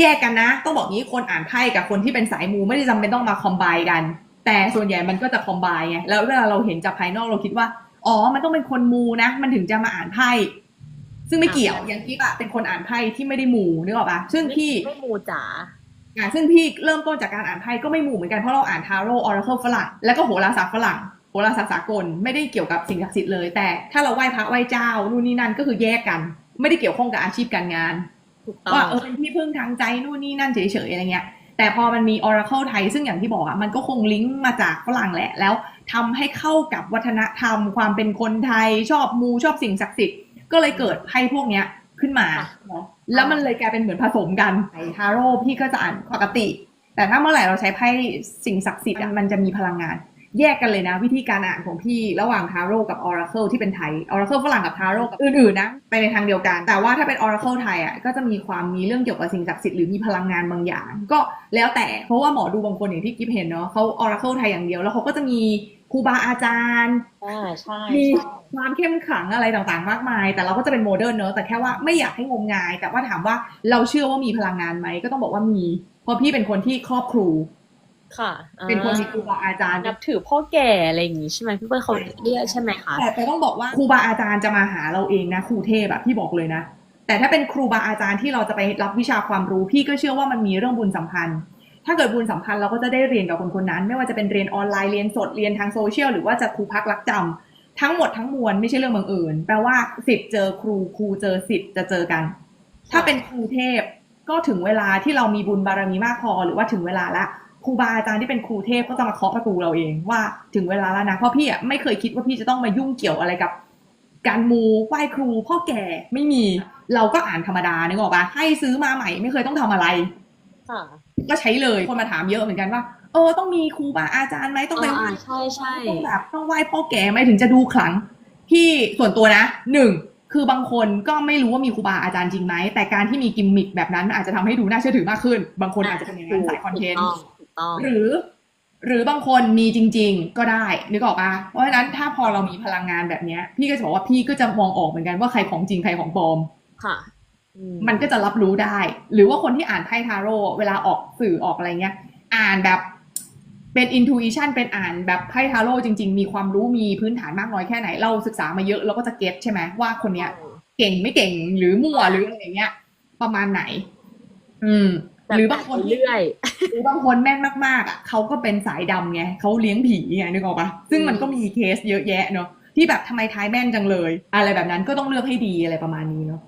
แยกกันนะ ต้องบอกงี้คนอ่านไพ่กับคนที่เป็นสายมูไม่ได้จำเป็นต้องมาคอมไบกัน แต่ส่วนใหญ่มันก็จะคอมไบไงแล้วเวลาเราเห็นจากภายนอกเราคิดว่าอ๋อ มันต้องเป็นคนมูนะ มันถึงจะมาอ่านไพ่ ซึ่งไม่เกี่ยว อย่างที่อะเป็นคนอ่านไพ่ที่ไม่ได้มูนึกออกปะซึ่งพี่ไม่มูจ๋าอ่าซึ่งพี่เริ่มต้นจากการอ่านไพ่ก็ไม่หมู่เหมือนกันเพราะเราอ่านทาโร่ออราเคิลฝรั่งแล้วก็โหราศาสตร์ฝรั่งโหราศาสตร์สากลไม่ได้เกี่ยวกับสิ่งศักดิ์สิทธิ์เลย แต่ถ้าเราไหว้พระไหว้เจ้านู่นนี่นั่นก็คือแยกกัน ไม่ได้เกี่ยวข้องกับอาชีพการงานถูกต้อง ว่าเออเป็นที่พึ่งทางใจนู่นนี่นั่นเฉยๆอะไรเงี้ยแต่พอมันมี Oracle ไทย ซึ่งอย่างที่บอกอะมันก็คงลิงก์มาจากฝรั่งแหละ แล้วทำให้เข้ากับวัฒนธรรม ความเป็นคนไทยชอบมูชอบสิ่งศักดิ์สิทธิ์ก็เลยเกิดไพ่พวกเนี้ยขึ้นมาเนอะแล้วมันเลยกลายเป็นเหมือนผสมกันไอ้ทาโร่พี่ก็จะอ่านปกติ แต่ถ้าเมื่อไหร่เราใช้ไพ่สิ่งศักดิ์สิทธิ์อะมันจะมีพลังงาน แยกกันเลยนะ วิธีการอ่านของพี่ระหว่างทาโร่กับ Oracle ที่เป็นไทย Oracle ฝรั่งกับทาโร่กับอื่นๆนะไปในทางเดียวกัน แต่ว่าถ้าเป็น Oracle ไทยอะก็จะมีความมีเรื่องเกี่ยวกับสิ่งศักดิ์สิทธิ์หรือมีพลังงานบางอย่าง ก็แล้วแต่เพราะว่าหมอดูบางคนอย่างที่กิฟเห็นเนาะเขา Oracle ไทยอย่างเดียวแล้วเขาก็จะมีครูบาอาจารย์อ่าใช่มีใช่ความเข้มขลังอะไรต่างๆ มากมาย แต่เราก็จะเป็นโมเดิร์นเนอะแต่แค่ว่าไม่อยากให้งมงาย แต่ว่าถามว่าเราเชื่อว่ามีพลังงานไหมก็ต้องบอกว่ามี เพราะพี่เป็นคนที่ครอบครู ค่ะอ่าเป็นคนมีครูบาอาจารย์นับถือพ่อแก่อะไรอย่างงี้ใช่ไหมพี่เปิ้ลเขาเรียกใช่ไหมคะแต่แต่ต้องบอกว่าครูบาอาจารย์จะมาหาเราเองนะครูเทพอะพี่บอกเลยนะแต่ถ้าเป็นครูบาอาจารย์ที่เราจะไปรับวิชาความรู้พี่ก็เชื่อว่ามันมีเรื่องบุญสัมพันธ์ ถ้าเกิดบุญสัมพันธ์เราก็จะได้เรียนกับคนคนนั้น ไม่ว่าจะเป็นเรียนออนไลน์เรียนสดเรียนทางโซเชียลหรือว่าจะครูพักรักจำทั้งหมดทั้งมวลไม่ใช่เรื่องบังเอิญแปลว่าสิทธิ์เจอครูครูเจอสิทธิ์จะเจอกัน ถ้าเป็นครูเทพก็ถึงเวลาที่เรามีบุญบารมีมากพอหรือว่าถึงเวลาละค รูบาอาจารย์ที่เป็นครูเทพก็จะมาเคาะประตูเราเองว่าถึงเวลาแล้วนะเพราะพี่อะไม่เคยคิดว่าพี่จะต้องมายุ่งเกี่ยวอะไรกับ การมูไหว้ครูพ่อแก่ไม่มีเราก็อ่านธรรมดานึกออกปะให้ซื้อมาใหม่ไม่เคยต้องทำอะไรค่ะก็ใช้เลยคนมาถามเยอะเหมือนกันว่าเออต้องมีครูบาอาจารย์ไหมต้องไปไหว้อ่าใช่ใช่ต้องแบบต้องไหว้พ่อแก่ไหมถึงจะดูขลังพี่ส่วนตัวนะหนึ่งคือบางคนก็ไม่รู้ว่ามีครูบาอาจารย์จริงไหมแต่การที่มีกิมมิคแบบนั้นอาจจะทำให้ดูน่าเชื่อถือมากขึ้น บางคนอาจจะเป็นอย่างนั้นสายคอนเทนต์ถูก ต้อง หรือ หรือบางคนมีจริง ๆ ก็ได้นึกออกปะเพราะฉะนั้นถ้าพอเรามีพลังงานแบบเนี้ย พี่ก็จะบอกว่าพี่ก็จะมองออกเหมือนกันว่าใครของจริงใครของปลอมค่ะอืมันก็จะรับรู้ได้ หรือว่าคนที่อ่านไพ่ทาโร่เวลาออกสื่อออกอะไรเงี้ย อ่านแบบเป็น intuition เป็นอ่านแบบไพ่ทาโร่จริง ๆ มีความรู้มีพื้นฐานมากน้อยแค่ไหน เราศึกษามาเยอะเราก็จะเก็ตใช่ไหมว่าคนเนี้ย เก่งไม่เก่งหรือมั่วหรืออะไรเงี้ย ประมาณไหน อืม หรือบางคนเรื่อยหรือบางคนแม่นมากๆอะเขาก็เป็นสายดำไงเขาเลี้ยงผีไงนึกออกปะซึ่งมันก็มีเคสเยอะแยะเนาะที่แบบทำไมทายแม่นจังเลย อะไรแบบนั้นก็ต้องเลือกให้ดีอะไรประมาณนี้เนาะ